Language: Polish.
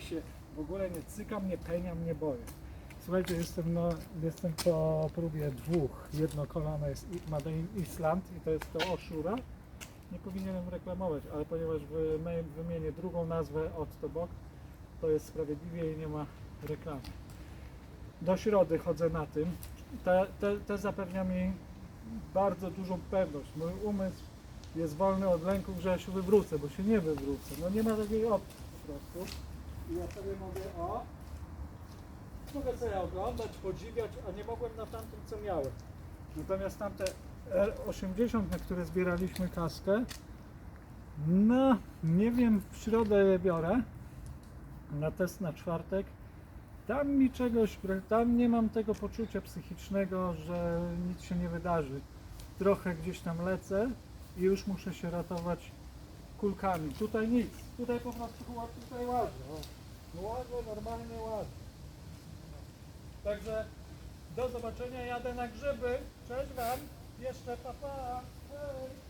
się w ogóle nie cykam, nie peniam, nie boję. Słuchajcie, jestem, no, jestem po próbie dwóch. Jedno kolano jest I- Made in Island i to jest to Oshura. Nie powinienem reklamować, ale ponieważ wymienię drugą nazwę od Tobok, to jest sprawiedliwie i nie ma reklamy. Do środy chodzę na tym. Te, te, te zapewnia mi bardzo dużą pewność. Mój umysł jest wolny od lęków, że ja się wywrócę, bo się nie wywrócę. No nie ma takiej opcji po prostu. I ja sobie mogę, o, mogę sobie oglądać, podziwiać, a nie mogłem na tamtym, co miałem. Natomiast tamte R80, na które zbieraliśmy kaskę, no nie wiem, w środę je biorę na test na czwartek. Tam mi czegoś, tam nie mam tego poczucia psychicznego, że nic się nie wydarzy. Trochę gdzieś tam lecę i już muszę się ratować kulkami. Tutaj nic, tutaj po prostu tutaj. O. No łażę, normalnie łażę. Także do zobaczenia, jadę na grzyby. Cześć Wam, jeszcze papa. Pa. Hej.